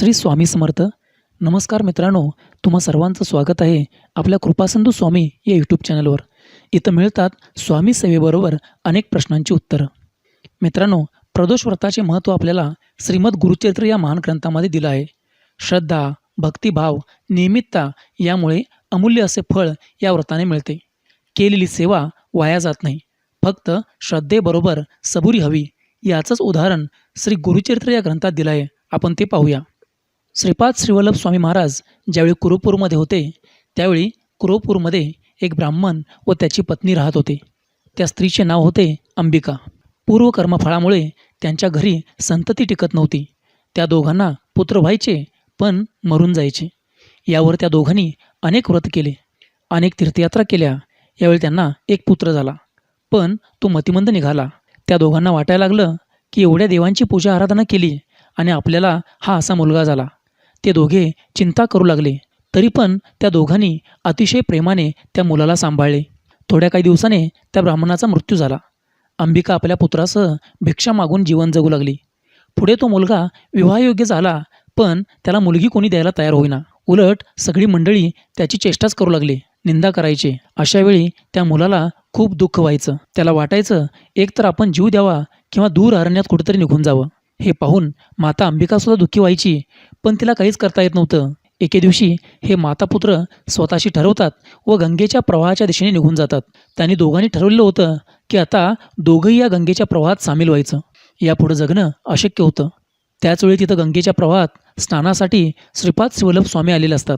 श्री स्वामी समर्थ. नमस्कार मित्रांनो तुम्हा सर्वांचं स्वागत आहे आपल्या कृपासंधू स्वामी या यूट्यूब चॅनलवर इथं मिळतात स्वामी सेवेबरोबर अनेक प्रश्नांची उत्तरं. मित्रांनो प्रदोष व्रताचे महत्त्व आपल्याला श्रीमद गुरुचरित्र या महान ग्रंथामध्ये दिलं आहे. श्रद्धा भक्तिभाव नियमितता यामुळे अमूल्य असे फळ या व्रताने मिळते. केलेली सेवा वाया जात नाही. फक्त श्रद्धेबरोबर सबुरी हवी याचंच उदाहरण श्री गुरुचरित्र या ग्रंथात दिलं आहे आपण ते पाहूया. श्रीपाद श्रीवल्लभ स्वामी महाराज ज्यावेळी कुरुपूरमध्ये होते त्यावेळी कुरुपूरमध्ये एक ब्राह्मण व त्याची पत्नी राहत होते. त्या स्त्रीचे नाव होते अंबिका. पूर्वकर्मफळामुळे त्यांच्या घरी संतती टिकत नव्हती. त्या दोघांना पुत्र व्हायचे पण मरून जायचे. यावर त्या दोघांनी अनेक व्रत केले अनेक तीर्थयात्रा केल्या. यावेळी त्यांना एक पुत्र झाला. पण तो मतिमंद निघाला. त्या दोघांना वाटायला लागलं की एवढ्या देवांची पूजा आराधना केली आणि आपल्याला हा असा मुलगा झाला. ते दोघे चिंता करू लागले. तरी पण त्या दोघांनी अतिशय प्रेमाने त्या मुलाला सांभाळले. थोड्या काही दिवसाने त्या ब्राह्मणाचा मृत्यू झाला. अंबिका आपल्या पुत्रासह भिक्षा मागून जीवन जगू लागली. पुढे तो मुलगा विवाहयोग्य झाला पण त्याला मुलगी कोणी द्यायला तयार होईना. उलट सगळी मंडळी त्याची चेष्टाच करू लागली निंदा करायचे. अशावेळी त्या मुलाला खूप दुःख व्हायचं. त्याला वाटायचं एक तर आपण जीव द्यावा किंवा दूर अरण्यात कुठेतरी निघून जावं. हे पाहून माता अंबिकासुद्धा दुःखी व्हायची पण तिला काहीच करता येत नव्हतं. एके दिवशी हे मातापुत्र स्वतःशी ठरवतात व गंगेच्या प्रवाहाच्या दिशेने निघून जातात. त्यांनी दोघांनी ठरवलेलं होतं की आता दोघंही या गंगेच्या प्रवाहात सामील व्हायचं. यापुढं जगणं अशक्य होतं. त्याचवेळी तिथं गंगेच्या प्रवाहात स्नानासाठी श्रीपाद शिवल्लभ स्वामी आलेले असतात.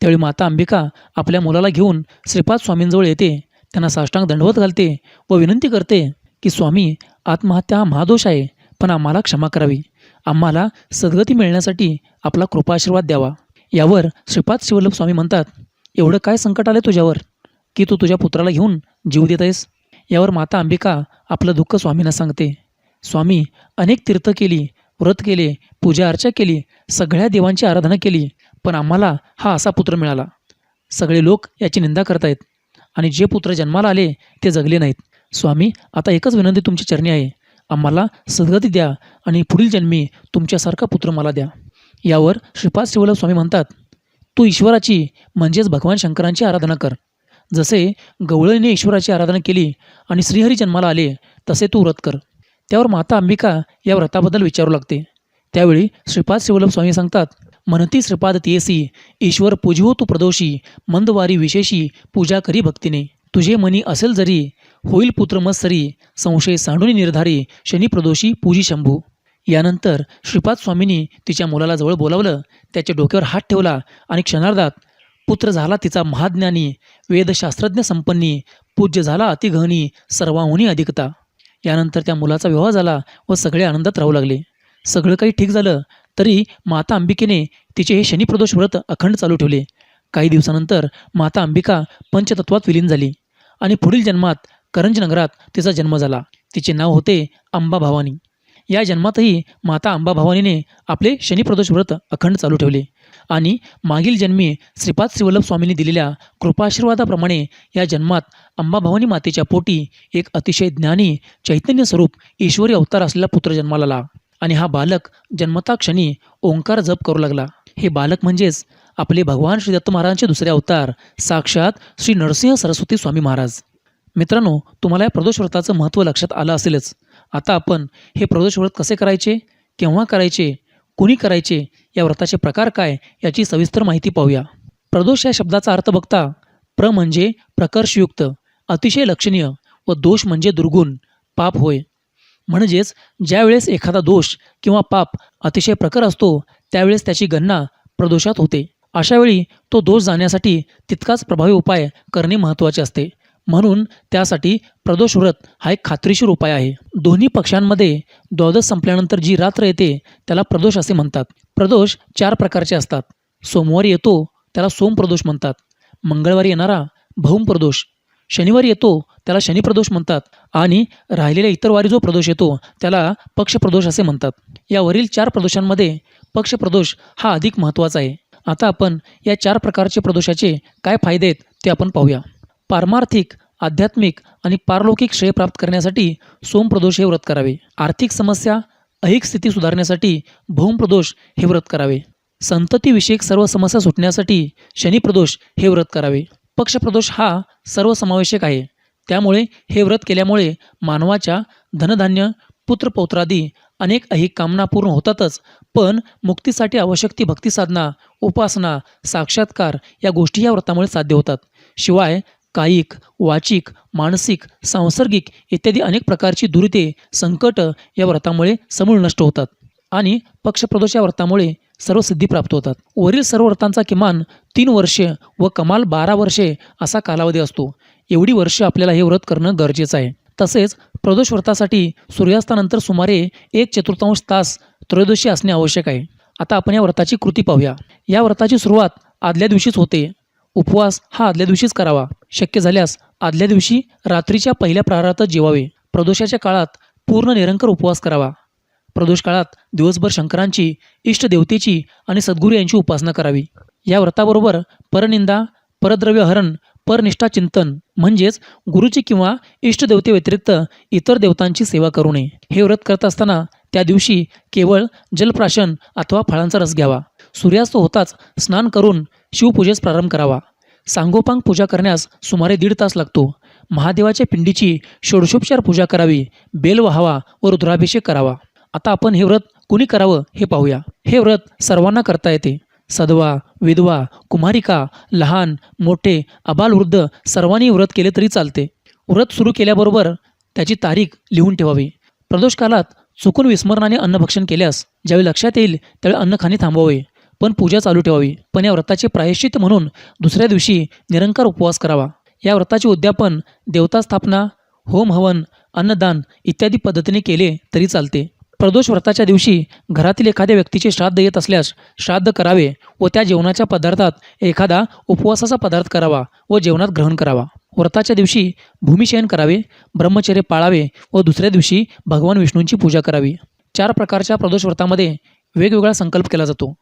त्यावेळी माता अंबिका आपल्या मुलाला घेऊन श्रीपाद स्वामींजवळ येते. त्यांना साष्टांग दंडवत घालते व विनंती करते की स्वामी आत्महत्या हा महादोष आहे. पण आम्हाला क्षमा करावी. आम्हाला सद्गती मिळण्यासाठी आपला कृपाशीर्वाद द्यावा. यावर श्रीपाद शिवल्लभ स्वामी म्हणतात एवढं काय संकट आलं तुझ्यावर? की तू तुझ्या पुत्राला घेऊन जीव देत आहेस? यावर माता अंबिका आपलं दुःख स्वामींना सांगते. स्वामी अनेक तीर्थ केली व्रत केले पूजा अर्चा केली सगळ्या देवांची आराधना केली पण आम्हाला हा असा पुत्र मिळाला. सगळे लोक याची निंदा करतायत आणि जे पुत्र जन्माला आले ते जगले नाहीत. स्वामी आता एकच विनंती तुमची चरणी आहे. आम्हाला सद्गती द्या आणि पुढील जन्मी तुमच्यासारखा पुत्र मला द्या. यावर श्रीपाद शिवल्लभ स्वामी म्हणतात तू ईश्वराची म्हणजेच भगवान शंकरांची आराधना कर. जसे गवळणीने ईश्वराची आराधना केली आणि श्रीहरी जन्माला आले तसे तू व्रत कर. त्यावर माता अंबिका या व्रताबद्दल विचारू लागते. त्यावेळी श्रीपाद शिवल्लभ स्वामी सांगतात म्हणती श्रीपाद तियसी ईश्वर पूजवो तू प्रदोषी मंदवारी विशेषी पूजा करी भक्तीने. तुझे मनी असेल जरी होईल पुत्र मत्सरी संशय सांडून निर्धारी शनीप्रदोषी पूजी शंभू. यानंतर श्रीपाद स्वामींनी तिच्या मुलाला जवळ बोलावलं त्याच्या डोक्यावर हात ठेवला आणि क्षणार्धात पुत्र झाला तिचा महाज्ञानी वेदशास्त्रज्ञ संपन्नी पूज्य झाला अतिगहनी सर्वाहुनी अधिकता. यानंतर त्या मुलाचा विवाह झाला व सगळे आनंदात राहू लागले. सगळं काही ठीक झालं तरी माता अंबिकेने तिचे हे शनिप्रदोष व्रत अखंड चालू ठेवले. काही दिवसानंतर माता अंबिका पंचतत्वात विलीन झाली आणि पुढील जन्मात करंज नगरात तिचा जन्म झाला. तिचे नाव होते अंबा भवानी. या जन्मातही माता अंबा भवानीने आपले शनिप्रदोष व्रत अखंड चालू ठेवले आणि मागील जन्मी श्रीपाद श्रीवल्लभ स्वामींनी दिलेल्या कृपाशीर्वादाप्रमाणे या जन्मात अंबा भवानी मातेच्या पोटी एक अतिशय ज्ञानी चैतन्य स्वरूप ईश्वरी अवतार असलेला पुत्र जन्माला आला आणि हा बालक जन्मता क्षणी ओंकार जप करू लागला. हे बालक म्हणजेच आपले भगवान श्री दत्त महाराजांचे दुसरे अवतार साक्षात श्री नरसिंह सरस्वती स्वामी महाराज. मित्रांनो तुम्हाला या प्रदोष व्रताचं महत्त्व लक्षात आलं असेलच. आता आपण हे प्रदोष व्रत कसे करायचे? केव्हा करायचे? कुणी करायचे? या व्रताचे प्रकार काय? याची सविस्तर माहिती पाहूया. प्रदोष या शब्दाचा अर्थ बघता प्र म्हणजे प्रकर्षयुक्त अतिशय लक्षणीय व दोष म्हणजे दुर्गुण पाप होय. म्हणजेच ज्यावेळेस एखादा दोष किंवा पाप अतिशय प्रखर असतो त्यावेळेस त्याची गणना प्रदोषात होते. अशावेळी तो दोष जाण्यासाठी तितकाच प्रभावी उपाय करणे महत्त्वाचे असते. म्हणून त्यासाठी प्रदोष व्रत हा एक खात्रीशीर उपाय आहे. दोन्ही पक्षांमध्ये द्वादश संपल्यानंतर जी रात्र येते त्याला प्रदोष असे म्हणतात. प्रदोष चार प्रकारचे असतात. सोमवारी येतो त्याला सोम प्रदोष म्हणतात. मंगळवारी येणारा भौम प्रदोष. शनिवारी येतो त्याला शनिप्रदोष म्हणतात. आणि राहिलेल्या इतर वारी जो प्रदोष येतो त्याला पक्षप्रदोष असे म्हणतात. यावरील चार प्रदोषांमध्ये पक्षप्रदोष हा अधिक महत्त्वाचा आहे. आता आपण या चार प्रकारचे प्रदोषाचे काय फायदे आहेत ते आपण पाहूया. पारमार्थिक आध्यात्मिक आणि पारलौकिक श्रेय प्राप्त करण्यासाठी सोमप्रदोष हे व्रत करावे. आर्थिक समस्या ऐहिक स्थिती सुधारण्यासाठी भौमप्रदोष हे व्रत करावे. संततीविषयक सर्व समस्या सुटण्यासाठी शनिप्रदोष हे व्रत करावे. पक्षप्रदोष हा सर्वसमावेशक आहे. त्यामुळे हे व्रत केल्यामुळे मानवाच्या धनधान्य पुत्रपौत्रादी अनेक ऐहिक कामना पूर्ण होतातच पण मुक्तीसाठी आवश्यक ती भक्तिसाधना उपासना साक्षात्कार या गोष्टी या व्रतामुळे साध्य होतात. शिवाय कायिक वाचिक मानसिक सांसर्गिक इत्यादी अनेक प्रकारची दुरिते संकट या व्रतामुळे समूळ नष्ट होतात आणि पक्षप्रदोष या व्रतामुळे सर्व सिद्धी प्राप्त होतात. वरील सर्व व्रतांचा किमान तीन वर्षे व कमाल बारा वर्षे असा कालावधी असतो. एवढी वर्ष आपल्याला हे व्रत करणं गरजेचं आहे. तसेच प्रदोष व्रतासाठी सूर्यास्तानंतर सुमारे एक चतुर्थांश तास त्रयोदशी असणे आवश्यक आहे. आता आपण या व्रताची कृती पाहूया. या व्रताची सुरुवात आदल्या दिवशीच होते. उपवास हा आदल्या दिवशीच करावा. शक्य झाल्यास आदल्या दिवशी रात्रीच्या पहिल्या प्रहारातच जेवावे. प्रदोषाच्या काळात पूर्ण निरंकर उपवास करावा. प्रदोष काळात दिवसभर शंकरांची इष्टदेवतेची आणि सद्गुरू यांची उपासना करावी. या व्रताबरोबर परनिंदा परद्रव्य हरण परनिष्ठा चिंतन म्हणजेच गुरुची किंवा इष्टदेवतेव्यतिरिक्त इतर देवतांची सेवा करू नये हे व्रत करत असताना त्या दिवशी केवळ जलप्राशन अथवा फळांचा रस घ्यावा. सूर्यास्त होताच स्नान करून शिवपूजेस प्रारंभ करावा. सांगोपांग पूजा करण्यास सुमारे दीड तास लागतो. महादेवाच्या पिंडीची षोडशोपचार पूजा करावी बेल व्हावा व रुद्राभिषेक करावा. आता आपण हे व्रत कुणी करावं हे पाहूया. हे व्रत सर्वांना करता येते. सदवा विधवा कुमारिका लहान मोठे अबालवृद्ध सर्वांनी व्रत केले तरी चालते. व्रत सुरू केल्याबरोबर त्याची तारीख लिहून ठेवावी. प्रदोष काळात चुकून विस्मरणाने अन्नभक्षण केल्यास ज्यावेळी लक्षात येईल त्यावेळी अन्न खाणे थांबवावे. पण पूजा चालू ठेवावी. पण या व्रताचे प्रायश्चित म्हणून दुसऱ्या दिवशी निरंकार उपवास करावा. या व्रताचे उद्यापन देवता स्थापना होम हवन अन्नदान इत्यादी पद्धतीने केले तरी चालते. प्रदोष व्रताच्या दिवशी घरातील एखाद्या व्यक्तीचे श्राद्ध येत असल्यास श्राद्ध करावे व त्या जेवणाच्या पदार्थात एखादा उपवासाचा पदार्थ करावा व जेवणात ग्रहण करावा. व्रताच्या दिवशी भूमिशयन करावे ब्रह्मचर्य पाळावे व दुसऱ्या दिवशी भगवान विष्णूंची पूजा करावी. चार प्रकारच्या प्रदोष व्रतामध्ये वेगवेगळा संकल्प केला जातो.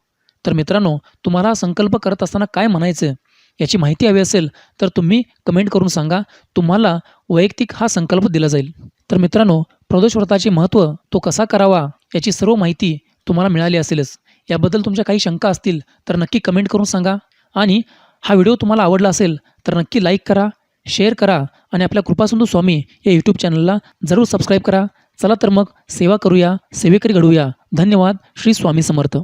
तर मित्रांनो तुम्हाला संकल्प करत असताना काय म्हणायचं? याची माहिती हवी असेल तर तुम्ही कमेंट करून सांगा. तुम्हाला वैयक्तिक हा संकल्प दिला जाईल. तर मित्रांनो प्रदोष व्रताचे महत्त्व तो कसा करावा याची सर्व माहिती तुम्हाला मिळाली असेलच. याबद्दल तुमच्या काही शंका असतील तर नक्की कमेंट करून सांगा. आणि हा व्हिडिओ तुम्हाला आवडला असेल तर नक्की लाईक करा शेअर करा आणि आपल्या कृपासिंधू स्वामी या यूट्यूब चॅनलला जरूर सबस्क्राईब करा. चला तर मग सेवा करूया सेवेकरी घडूया धन्यवाद. श्री स्वामी समर्थ.